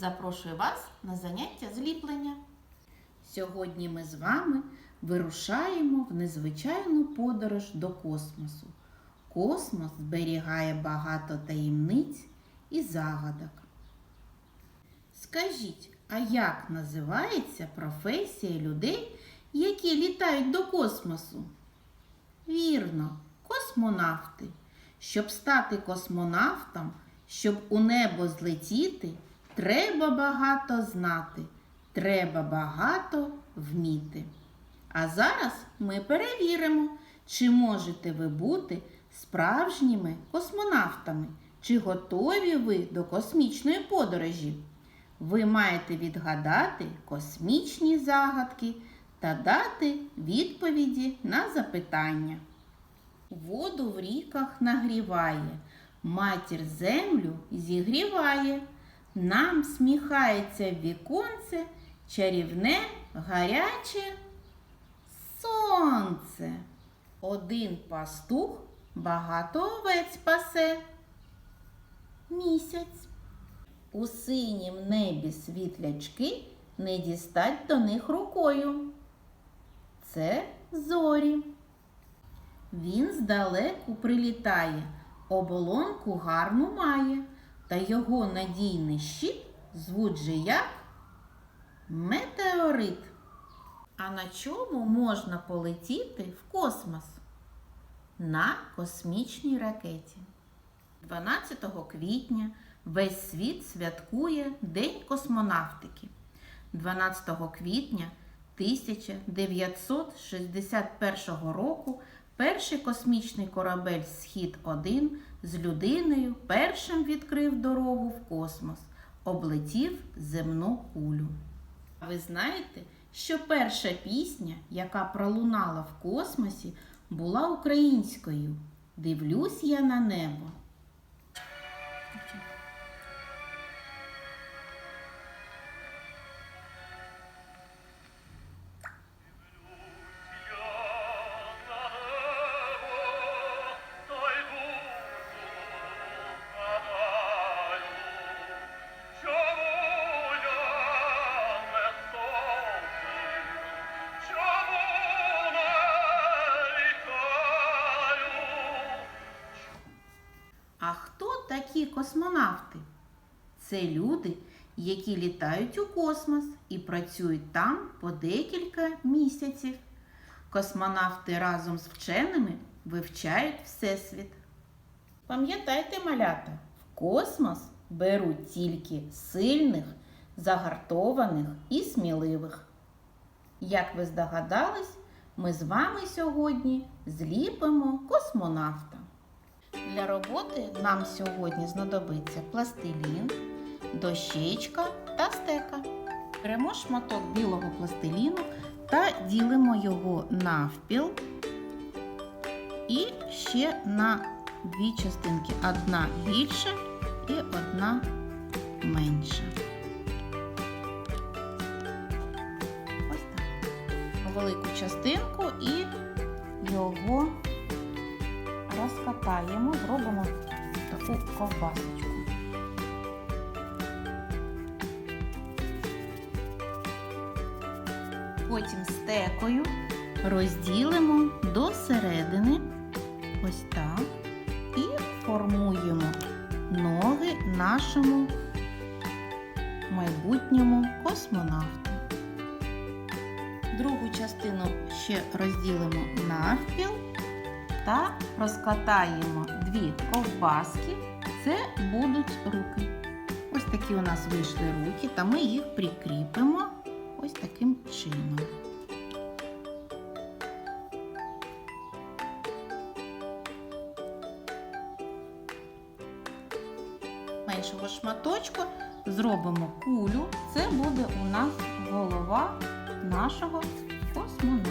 запрошую вас на заняття зліплення. Сьогодні ми з вами вирушаємо в незвичайну подорож до космосу. Космос зберігає багато таємниць і загадок. Скажіть, а як називається професія людей, які літають до космосу? Вірно, космонавти. Щоб стати космонавтом, щоб у небо злетіти, треба багато знати, треба багато вміти. А зараз ми перевіримо, чи можете ви бути справжніми космонавтами, чи готові ви до космічної подорожі. Ви маєте відгадати космічні загадки та дати відповіді на запитання. Воду в ріках нагріває, матір землю зігріває. Нам сміхається віконце чарівне гаряче сонце. Один пастух багато овець пасе. Місяць. У синім небі світлячки не дістать до них рукою. Це зорі. Він здалеку прилітає, оболонку гарну має, та його надійний щит звуть же як метеорит. А на чому можна полетіти в космос? На космічній ракеті. 12 квітня весь світ святкує День космонавтики. 12 квітня 1961 року перший космічний корабель Схід-1 з людиною першим відкрив дорогу в космос, облетів земну кулю. А ви знаєте, що перша пісня, яка пролунала в космосі, була українською. Дивлюсь я на небо. Такі космонавти? Це люди, які літають у космос і працюють там по декілька місяців. Космонавти разом з вченими вивчають Всесвіт. Пам'ятайте, малята, в космос беруть тільки сильних, загартованих і сміливих. Як ви здогадались, ми з вами сьогодні зліпимо космонавта. Для роботи нам сьогодні знадобиться пластилін, дощечка та стека. Беремо шматок білого пластиліну та ділимо його навпіл і ще на дві частинки. Одна більша і одна менша. Ось так. Велику частинку і його розкатаємо, зробимо таку ковбасочку. Потім стекою розділимо до середини, ось так, і формуємо ноги нашому майбутньому космонавту. Другу частину ще розділимо навпіл та розкатаємо дві ковбаски. Це будуть руки. Ось такі у нас вийшли руки, та ми їх прикріпимо ось таким чином. Меншого шматочку зробимо кулю. Це буде у нас голова нашого космонавта.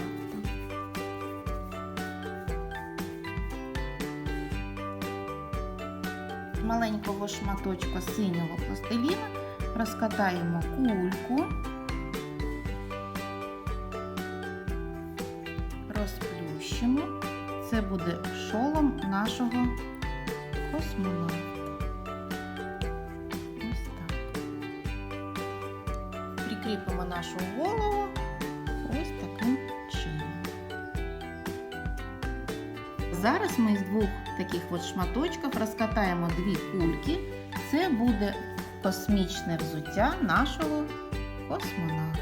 Маленького шматочка синього пластиліна розкатаємо кульку, розплющимо. Це буде шолом нашого космонавта. Ось так. прикріпимо нашу голову ось таким чином. Зараз ми з двох таких от шматочків розкатаємо дві кульки. Це буде космічне взуття нашого космонавта.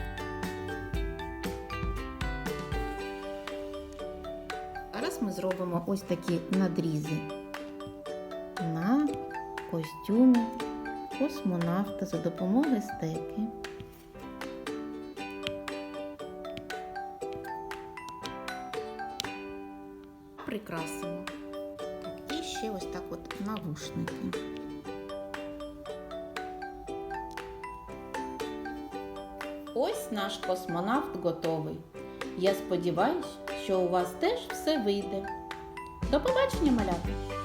Зараз ми зробимо ось такі надрізи на костюмі космонавта за допомогою стеки. Прикрасимо. Так, і ще ось так от навушники. Ось наш космонавт готовий. Я сподіваюся, що у вас теж все вийде. До побачення, малята!